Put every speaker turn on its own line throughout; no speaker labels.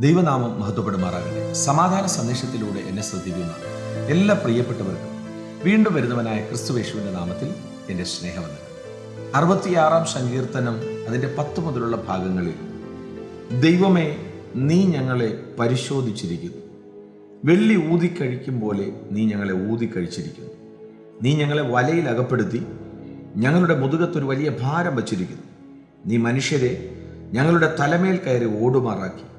ദൈവനാമം മഹത്വപ്പെടുമാറാകട്ടെ. സമാധാന സന്ദേശത്തിലൂടെ എന്നെ ശ്രദ്ധിക്കുന്ന എല്ലാ പ്രിയപ്പെട്ടവർക്കും വീണ്ടും വരുന്നവനായ ക്രിസ്തുവേശുവിന്റെ നാമത്തിൽ എന്റെ സ്നേഹവന്ദനം. അറുപത്തിയാറാം സങ്കീർത്തനം അതിന്റെ പത്ത് മുതലുള്ള ഭാഗങ്ങളിൽ ദൈവമേ നീ ഞങ്ങളെ പരിശോധിച്ചിരിക്കുന്നു. വെള്ളി ഊതിക്കഴിക്കും പോലെ നീ ഞങ്ങളെ ഊതിക്കഴിച്ചിരിക്കുന്നു നീ ഞങ്ങളെ വലയിൽ അകപ്പെടുത്തി ഞങ്ങളുടെ മുതുകത്തൊരു വലിയ ഭാരം വച്ചിരിക്കുന്നു. നീ മനുഷ്യരെ ഞങ്ങളുടെ തലമേൽ കയറി ഓടുമാറാക്കി.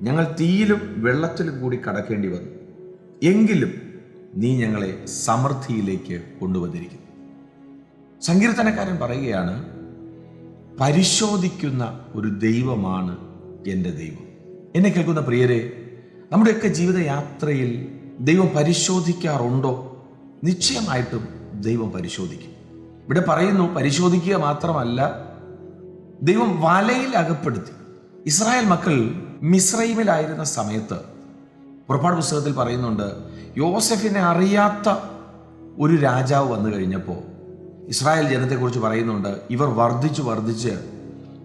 ഞങ്ങൾ തീയിലും വെള്ളത്തിലും കൂടി കടക്കേണ്ടി വന്നു. എങ്കിലും നീ ഞങ്ങളെ സമൃദ്ധിയിലേക്ക് കൊണ്ടുവന്നിരിക്കുന്നു. സങ്കീർത്തനക്കാരൻ പറയുകയാണ് പരിശോധിക്കുന്ന ഒരു ദൈവമാണ് എന്റെ ദൈവം. എന്നെ കേൾക്കുന്ന പ്രിയരെ നമ്മുടെയൊക്കെ ജീവിതയാത്രയിൽ ദൈവം പരിശോധിക്കാറുണ്ടോ? നിശ്ചയമായിട്ടും ദൈവം പരിശോധിക്കും. ഇവിടെ പറയുന്നു പരിശോധിക്കുക മാത്രമല്ല ദൈവം വലയിൽ അകപ്പെടുത്തി. ഇസ്രായേൽ മക്കൾ മിസ്രൈമിലായിരുന്ന സമയത്ത് പുറപ്പാട് പുസ്തകത്തിൽ പറയുന്നുണ്ട് യോസഫിനെ അറിയാത്ത ഒരു രാജാവ് വന്നു കഴിഞ്ഞപ്പോൾ ഇസ്രായേൽ ജനത്തെക്കുറിച്ച് പറയുന്നുണ്ട് ഇവർ വർദ്ധിച്ചു വർദ്ധിച്ച്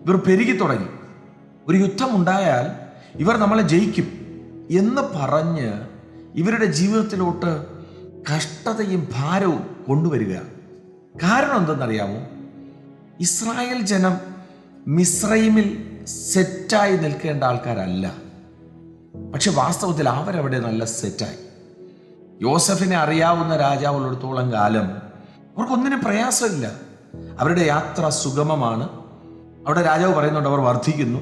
ഇവർ പെരുകി തുടങ്ങി. ഒരു യുദ്ധമുണ്ടായാൽ ഇവർ നമ്മളെ ജയിക്കും എന്ന് പറഞ്ഞ് ഇവരുടെ ജീവിതത്തിലോട്ട് കഷ്ടതയും ഭാരവും കൊണ്ടുവരിക. കാരണം എന്തെന്നറിയാമോ? ഇസ്രായേൽ ജനം മിസ്രൈമിൽ സെറ്റായി നിൽക്കേണ്ട ആൾക്കാരല്ല. പക്ഷെ വാസ്തവത്തിൽ അവരവിടെ നല്ല സെറ്റായി. യോസഫിനെ അറിയാവുന്ന രാജാവുള്ളിടത്തോളം കാലം അവർക്കൊന്നിനും പ്രയാസമില്ല. അവരുടെ യാത്ര സുഗമമാണ്. അവിടെ രാജാവ് പറയുന്നുണ്ട് അവർ വർദ്ധിക്കുന്നു.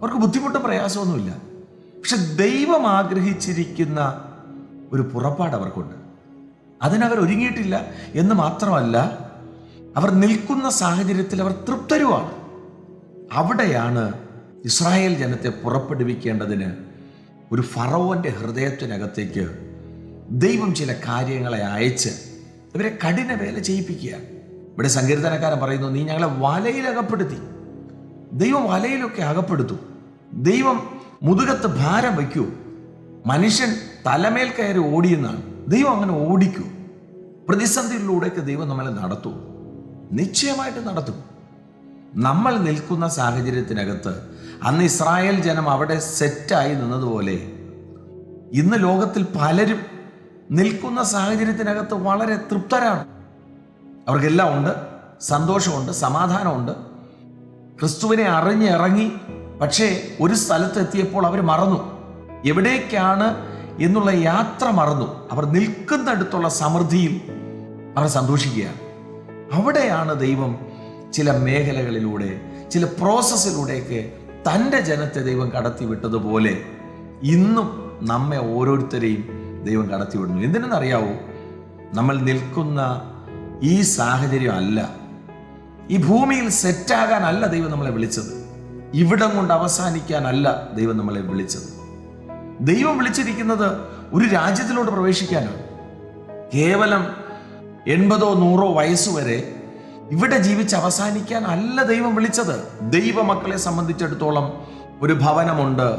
അവർക്ക് ബുദ്ധിമുട്ടും പ്രയാസമൊന്നുമില്ല. പക്ഷെ ദൈവം ആഗ്രഹിച്ചിരിക്കുന്ന ഒരു പുറപ്പാട് അവർക്കുണ്ട്. അതിനവർ ഒരുങ്ങിയിട്ടില്ല എന്ന് മാത്രമല്ല അവർ നിൽക്കുന്ന സാഹചര്യത്തിൽ അവർ തൃപ്തരുമാണ്. അവിടെയാണ് ഇസ്രായേൽ ജനത്തെ പുറപ്പെടുവിക്കേണ്ടതിന് ഒരു ഫറവോന്റെ ഹൃദയത്തിനകത്തേക്ക് ദൈവം ചില കാര്യങ്ങളെ അയച്ച് ഇവരെ കഠിന വേല ചെയ്യിപ്പിക്കുക. ഇവിടെ സങ്കീർത്തനക്കാരൻ പറയുന്നു നീ ഞങ്ങളെ വലയിൽ അകപ്പെടുത്തി. ദൈവം വലയിലൊക്കെ അകപ്പെടുത്തു. ദൈവം മുതുകത്ത് ഭാരം വയ്ക്കൂ. മനുഷ്യൻ തലമേൽ കയറി ഓടിയെന്നാണ്. ദൈവം അങ്ങനെ ഓടിക്കൂ. പ്രതിസന്ധിയിലൂടെയൊക്കെ ദൈവം നമ്മളെ നടത്തും. നിശ്ചയമായിട്ട് നടത്തും. നമ്മൾ നിൽക്കുന്ന സാഹചര്യത്തിനകത്ത് അന്ന് ഇസ്രായേൽ ജനം അവിടെ സെറ്റായി നിന്നതുപോലെ ഇന്ന് ലോകത്തിൽ പലരും നിൽക്കുന്ന സാഹചര്യത്തിനകത്ത് വളരെ തൃപ്തരാണ്. അവർക്കെല്ലാം ഉണ്ട് സന്തോഷമുണ്ട് സമാധാനമുണ്ട്. ക്രിസ്തുവിനെ അറിഞ്ഞിറങ്ങി പക്ഷേ ഒരു സ്ഥലത്തെത്തിയപ്പോൾ അവർ മറന്നു. എവിടേക്കാണ് എന്നുള്ള യാത്ര മറന്നു. അവർ നിൽക്കുന്നിടത്തുള്ള സമൃദ്ധിയിൽ അവർ സന്തോഷിക്കുകയാണ്. അവിടെയാണ് ദൈവം ചില മേഖലകളിലൂടെ ചില പ്രോസസ്സിലൂടെയൊക്കെ തന്റെ ജനത്തെ ദൈവം കടത്തിവിട്ടതുപോലെ ഇന്നും നമ്മെ ഓരോരുത്തരെയും ദൈവം കടത്തിവിടുന്നു. എന്തിനെന്നറിയാവോ? നമ്മൾ നിൽക്കുന്ന ഈ സാഹചര്യം അല്ല. ഈ ഭൂമിയിൽ സെറ്റാകാനല്ല ദൈവം നമ്മളെ വിളിച്ചത്. ഇവിടം കൊണ്ട് അവസാനിക്കാനല്ല ദൈവം നമ്മളെ വിളിച്ചത്. ദൈവം വിളിച്ചിരിക്കുന്നത് ഒരു രാജ്യത്തിലോട്ട് പ്രവേശിക്കാനാണ്. കേവലം എൺപതോ നൂറോ വയസ്സ് വരെ ഇവിടെ ജീവിച്ച് അവസാനിക്കാൻ അല്ല ദൈവം വിളിച്ചത്. ദൈവമക്കളെ സംബന്ധിച്ചിടത്തോളം ഒരു ഭവനമുണ്ട്.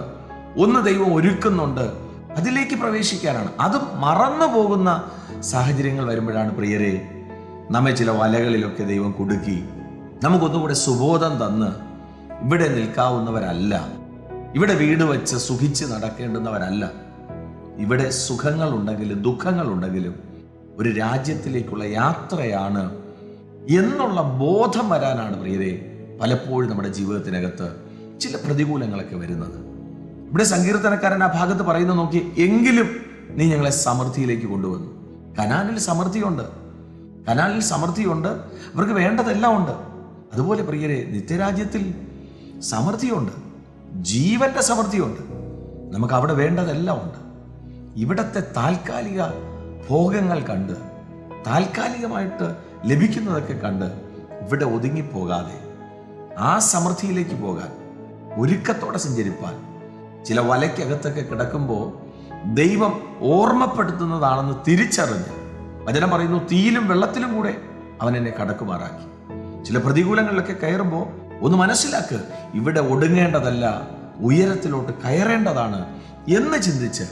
ഒന്ന് ദൈവം ഒരുക്കുന്നുണ്ട്. അതിലേക്ക് പ്രവേശിക്കാനാണ്. അത് മറന്നു പോകുന്ന സാഹചര്യങ്ങൾ വരുമ്പോഴാണ് പ്രിയരെ നമ്മെ ചില വലകളിലൊക്കെ ദൈവം കുടുക്കി നമുക്കൊന്നുകൂടെ സുബോധം തന്ന് ഇവിടെ നിൽക്കാവുന്നവരല്ല. ഇവിടെ വീട് വെച്ച് സുഖിച്ച് നടക്കേണ്ടുന്നവരല്ല. ഇവിടെ സുഖങ്ങളുണ്ടെങ്കിലും ദുഃഖങ്ങളുണ്ടെങ്കിലും ഒരു രാജ്യത്തിലേക്കുള്ള യാത്രയാണ് എന്നുള്ള ബോധം വരാനാണ് പ്രിയരെ പലപ്പോഴും നമ്മുടെ ജീവിതത്തിനകത്ത് ചില പ്രതികൂലങ്ങളൊക്കെ വരുന്നത്. ഇവിടെ സങ്കീർത്തനക്കാരൻ ആ ഭാഗത്ത് പറയുന്നത് നോക്കി എങ്കിലും നീ ഞങ്ങളെ സമൃദ്ധിയിലേക്ക് കൊണ്ടുവന്നു. കനാലിൽ സമൃദ്ധിയുണ്ട്. കനാലിൽ സമൃദ്ധിയുണ്ട്. അവർക്ക് വേണ്ടതെല്ലാം ഉണ്ട്. അതുപോലെ പ്രിയരെ നിത്യരാജ്യത്തിൽ സമൃദ്ധിയുണ്ട്. ജീവന്റെ സമൃദ്ധിയുണ്ട്. നമുക്ക് അവിടെ വേണ്ടതെല്ലാം ഉണ്ട്. ഇവിടത്തെ താൽക്കാലിക ഭോഗങ്ങൾ കണ്ട് താൽക്കാലികമായിട്ട് ലഭിക്കുന്നതൊക്കെ കണ്ട് ഇവിടെ ഒതുങ്ങിപ്പോകാതെ ആ സമൃദ്ധിയിലേക്ക് പോകാൻ ഒരുക്കത്തോടെ സഞ്ചരിപ്പാൻ ചില വലയ്ക്കകത്തൊക്കെ കിടക്കുമ്പോൾ ദൈവം ഓർമ്മപ്പെടുത്തുന്നതാണെന്ന് തിരിച്ചറിഞ്ഞ് വചനം പറയുന്നു തീയിലും വെള്ളത്തിലും കൂടെ അവൻ എന്നെ കടക്കുമാറാക്കി. ചില പ്രതികൂലങ്ങളിലൊക്കെ കയറുമ്പോൾ ഒന്ന് മനസ്സിലാക്ക് ഇവിടെ ഒടുങ്ങേണ്ടതല്ല ഉയരത്തിലോട്ട് കയറേണ്ടതാണ് എന്ന് ചിന്തിച്ച്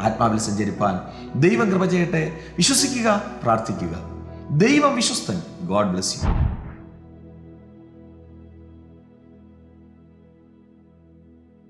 ആത്മാവിൽ സഞ്ചരിപ്പാൻ ദൈവം കൃപ ചെയ്യട്ടെ. വിശ്വസിക്കുക പ്രാർത്ഥിക്കുക. ദൈവം വിശ്വസ്തൻ. God bless you.